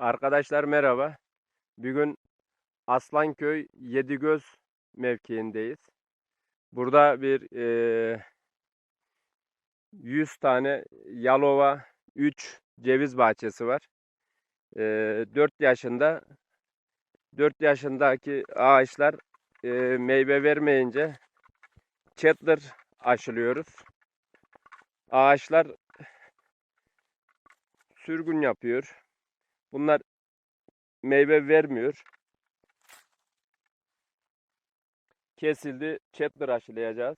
Arkadaşlar merhaba. Bugün Aslanköy Yedigöz mevkiindeyiz. Burada bir eee 100 tane Yalova 3 ceviz bahçesi var. Eee 4 yaşında 4 yaşındaki ağaçlar eee, meyve vermeyince Chandler aşılıyoruz. Ağaçlar sürgün yapıyor. Bunlar meyve vermiyor. Kesildi. Chandler aşılayacağız.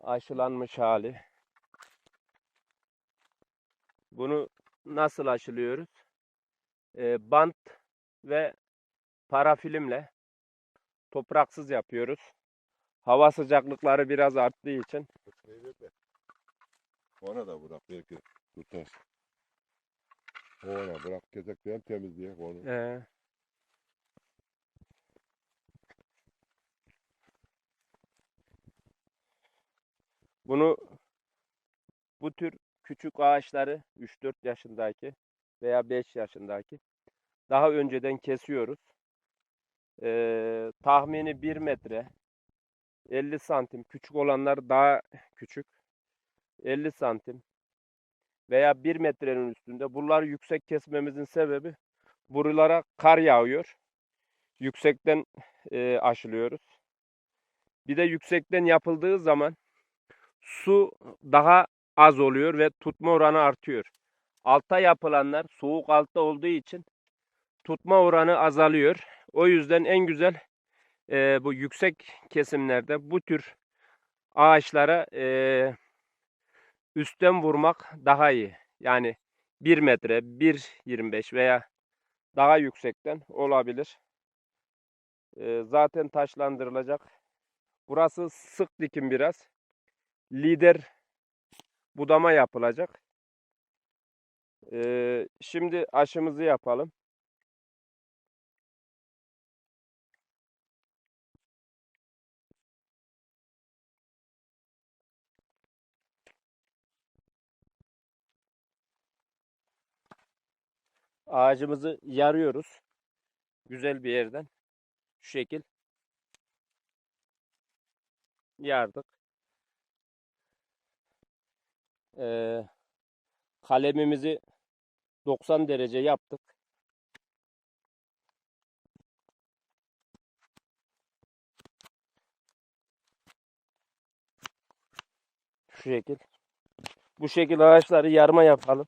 Aşılanmış hali. Bunu nasıl aşılıyoruz? Ee, bant ve parafilmle topraksız yapıyoruz. Hava sıcaklıkları biraz arttığı için. Ona da bırak belki tutar. Ona bırak kezekleyen temizleyek onu. e, bunu bu tür küçük ağaçları 3-4 yaşındaki veya 5 yaşındaki daha önceden kesiyoruz. Ee, tahmini 1 metre 50 santim küçük olanlar daha küçük 50 santim veya 1 metrenin üstünde. Buraları yüksek kesmemizin sebebi buralara kar yağıyor. Yüksekten e, aşılıyoruz. Bir de yüksekten yapıldığı zaman su daha az oluyor ve tutma oranı artıyor. Altta yapılanlar soğuk altta olduğu için tutma oranı azalıyor. O yüzden en güzel e, bu yüksek kesimlerde bu tür ağaçlara e, üstten vurmak daha iyi. Yani 1 metre, 1.25 veya daha yüksekten olabilir. E, zaten taşlandırılacak. Burası sık dikim biraz. Lider budama yapılacak. E, şimdi aşımızı yapalım. Ağacımızı yarıyoruz. Güzel bir yerden. Şu şekil. Yardık. Ee, kalemimizi 90 derece yaptık. Şu şekil. Bu şekil ağaçları yarma yapalım.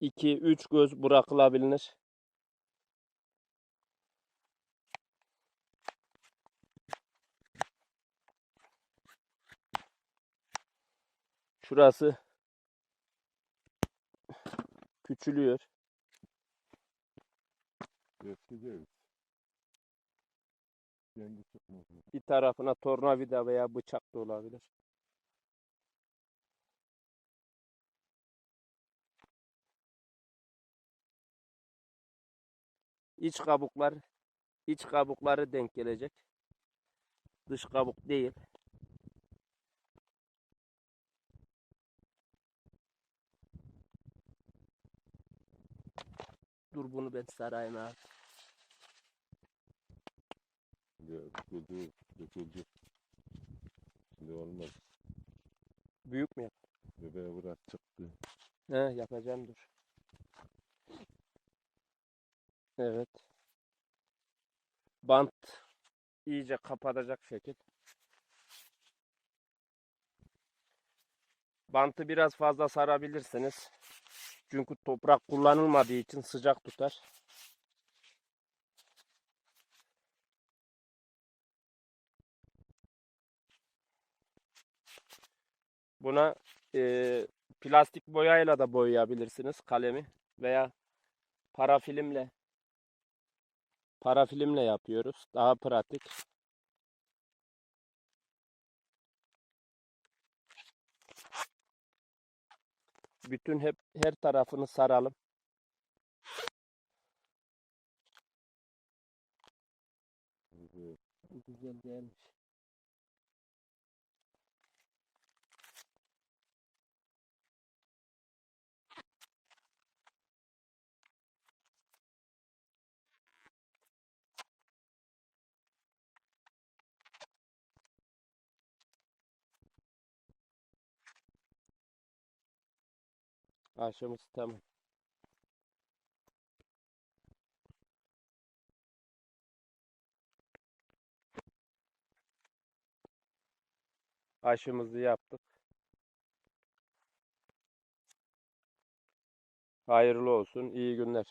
İki üç göz bırakılabilir. Şurası küçülüyor. Bir tarafına tornavida veya bıçak da olabilir. İç kabuklar iç kabukları denk gelecek. Dış kabuk değil. Dur bunu ben sarayım abi. Döküldü, döküldü. Şimdi olmaz. Büyük mü yap? Bebeğe bırak çıktı. He yapacağım dur. Evet. Bant iyice kapatacak şekil. Bantı biraz fazla sarabilirsiniz. Çünkü toprak kullanılmadığı için sıcak tutar. Buna e, plastik boyayla da boyayabilirsiniz kalemi veya parafilmle parafilmle yapıyoruz. Daha pratik. Bütün hep her tarafını saralım. Güzel gelmiş. Aşımız tamam. Aşımızı yaptık. Hayırlı olsun. iyi günler.